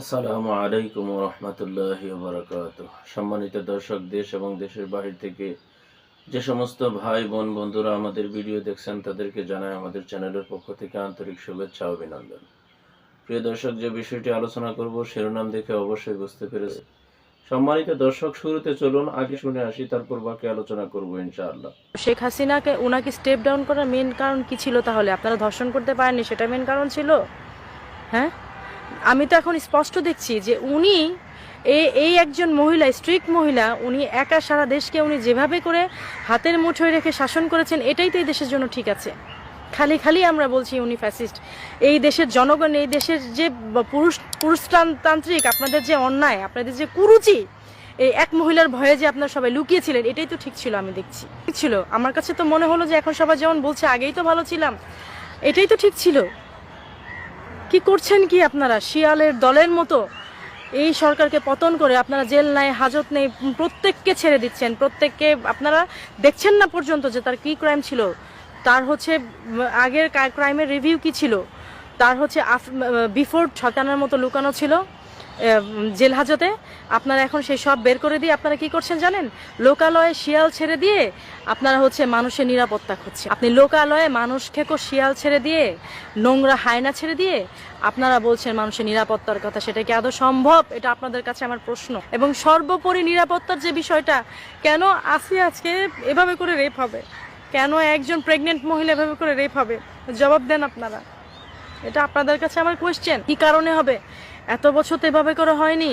আসসালামু আলাইকুম রহমতুল্লাহ বারকাত সম্মানিত দর্শক, দেশ এবং দেশের বাহির থেকে যে সমস্ত ভাই, বোন, বন্ধুরা আমাদের ভিডিও দেখছেন, তাদেরকে জানাই আমাদের চ্যানেলের পক্ষ থেকে আন্তরিক শুভেচ্ছা, অভিনন্দন। প্রিয় দর্শক, যে বিষয়টি আলোচনা করব, শিরোনাম দেখে অবশ্যই বুঝতে পেরেছে সম্মানিত দর্শক, শুরুতে চলুন, আগে শুনে আসি, তারপর বাকি আলোচনা করব ইনশাআল্লাহ। শেখ হাসিনাকে ওনাকে স্টেপ ডাউন করার মেন কারণ কি ছিল তাহলে? আপনারা ধর্ষণ করতে পারেননি, সেটা মেন কারণ ছিল? হ্যাঁ? আমি তো এখন স্পষ্ট দেখছি যে উনি এই একজন মহিলা, স্ট্রিক্ট মহিলা, উনি একা সারা দেশকে উনি যেভাবে করে হাতের মুঠোয় রেখে শাসন করেছেন, এটাই তো এই দেশের জন্য ঠিক আছে। খালি খালি আমরা বলছি উনি ফ্যাসিস্ট এই দেশের জনগণ, এই দেশের যে পুরুষ, পুরুষতান্ত্রিক, আপনাদের যে অন্যায়, আপনাদের যে কুরুচি, এই এক মহিলার ভয়ে যে আপনারা সবাই লুকিয়েছিলেন, এটাই তো ঠিক ছিল আমি দেখছি। ঠিক ছিল। আমার কাছে তো মনে হলো যে এখন সবাই যেমন বলছে, আগেই তো ভালো ছিলাম। এটাই তো ঠিক ছিল। কি করছেন কি আপনারা? শিয়ালের দলের মতো? এই সরকারকে পতন করে আপনারা জেল নাই, হাজত নেই, প্রত্যেককে ছেড়ে দিচ্ছেন। প্রত্যেককে আপনারা দেখছেন না পর্যন্ত যে তার কি ক্রাইম ছিল। তার হচ্ছে, আগের ক্রাইমের রিভিউ কি ছিল? তার হচ্ছে বিফোর ছটানোর মতো লুকানো ছিল। জেল হাজতে। আপনারা এখন সেই সব বের করে দিয়ে আপনারা কি করছেন জানেন? লোকালয়ে শিয়াল ছেড়ে দিয়ে আপনারা হচ্ছে মানুষের নিরাপত্তা খুঁজছে আপনি লোকালয়ে মানুষ খেকো শিয়াল ছেড়ে দিয়ে, নোংরা হায়না ছেড়ে দিয়ে আপনারা বলছেন মানুষের নিরাপত্তার কথা। সেটা কি আদৌ সম্ভব? এটা আপনাদের কাছে আমার প্রশ্ন। এবং সর্বোপরি নিরাপত্তার যে বিষয়টা, কেন আসি আজকে এভাবে করে রেপ হবে? কেন একজন প্রেগনেন্ট মহিলা এভাবে করে রেপ হবে? জবাব দেন আপনারা। এটা আপনাদের কাছে আমার কোয়েশ্চেন কি কারণে হবে? এত বছর তো এভাবে করে হয়নি।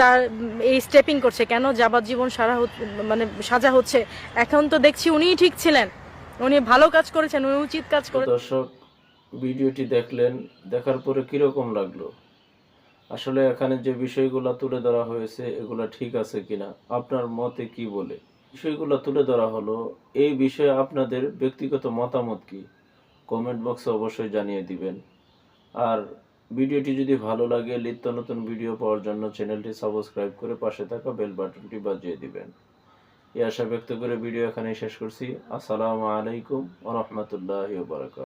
তার এই স্টেপিং করছে। কেন যাবজ্জীবন সারা মানে সাজা হচ্ছে? এখন তো দেখছি উনিই ঠিক ছিলেন। উনি ভালো কাজ করেছেন উনি উচিত কাজ করে দর্শক ভিডিওটি দেখলেন দেখার পরে কীরকম লাগল? আসলে এখানে যে বিষয়গুলো তুলে ধরা হয়েছে এগুলা ঠিক আছে কিনা? আপনার মতে কি বলে? বিষয়গুলো তুলে ধরা হলো এই বিষয়ে আপনাদের ব্যক্তিগত মতামত কি? কমেন্ট বক্সে অবশ্যই জানিয়ে দিবেন। আর ভিডিওটি যদি ভালো লাগে, নিত্য নতুন ভিডিও পাওয়ার জন্য চ্যানেলটি সাবস্ক্রাইব করে পাশে থাকা বেল বাটনটি বাজিয়ে দিবেন। এই আশা ব্যক্ত করে ভিডিও এখানেই শেষ করছি। আসসালামু আলাইকুম ওয়া রাহমাতুল্লাহি ওয়া বারাকাতুহু।